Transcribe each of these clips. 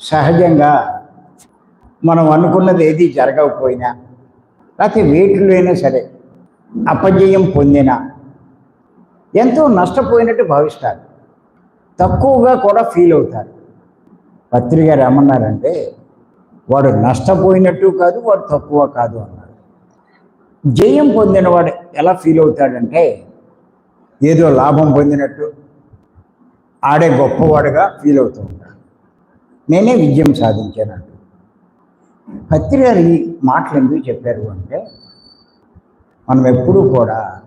సహజంగా మనం అనుకున్నది ఏది జరగకపోయినా లేకపోతే వేటిలో అయినా సరే అపజయం పొందినా ఎంతో నష్టపోయినట్టు భావిస్తారు. తక్కువగా కూడా ఫీల్ అవుతారు. పత్రిక గారు ఏమన్నారంటే వాడు నష్టపోయినట్టు కాదు వాడు తక్కువ కాదు అన్నారు. జయం పొందినవాడు ఎలా ఫీల్ అవుతాడంటే ఏదో లాభం పొందినట్టు ఆడే గొప్పవాడుగా ఫీల్ అవుతూ ఉంటాడు. నేనే విజయం సాధించాను పత్రి గారి మాటలు ఎందుకు చెప్పారు అంటే మనం ఎప్పుడూ కూడా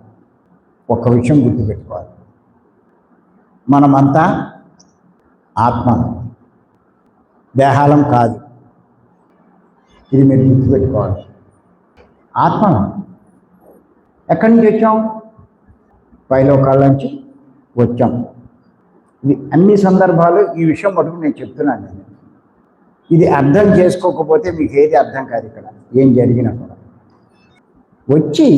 ఒక విషయం గుర్తుపెట్టుకోవాలి. మనమంతా ఆత్మ దేహాలం కాదు. ఇది మీరు గుర్తుపెట్టుకోవాలి. ఆత్మ ఎక్కడి నుంచి వచ్చాం? పైలోకాల నుంచి వచ్చాం. ఇది అన్ని సందర్భాలు ఈ విషయం మటుకు నేను చెప్తున్నాను. నేను ఇది అర్థం చేసుకోకపోతే మీకు ఏది అర్థం కాదు ఇక్కడ. ఏం జరిగినా కూడా. వచ్చి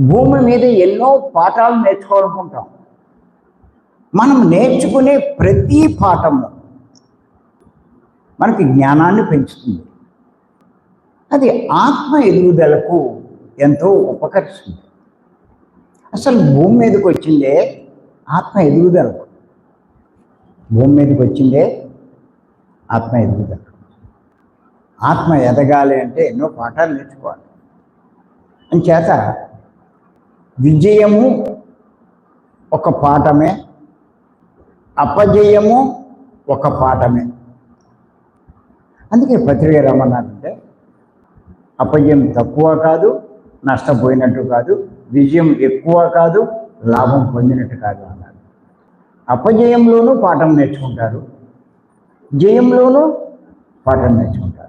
భూమి మీద ఎన్నో పాఠాలు నేర్చుకోవాలనుకుంటాం. మనం నేర్చుకునే ప్రతి పాఠము మనకి జ్ఞానాన్ని పెంచుతుంది. అది ఆత్మ ఎదుగుదలకు ఎంతో ఉపకరిస్తుంది. అసలు భూమి మీదకి వచ్చిందే ఆత్మ ఎదుగుదలకు. భూమి మీదకి వచ్చిందే ఆత్మ ఎదుగుదల. ఆత్మ ఎదగాలి అంటే ఎన్నో పాఠాలు నేర్చుకోవాలి. అంచేత విజయము ఒక పాఠమే అపజయము ఒక పాఠమే. అందుకే పత్రిక రమ్మన్నారంటే అపజయం తక్కువ కాదు నష్టపోయినట్టు కాదు విజయం ఎక్కువ కాదు లాభం పొందినట్టు కాదు అన్నారు అపజయంలోనూ పాఠం నేర్చుకుంటారు. జయంలోనూ పాఠం నేర్చుకుంటారు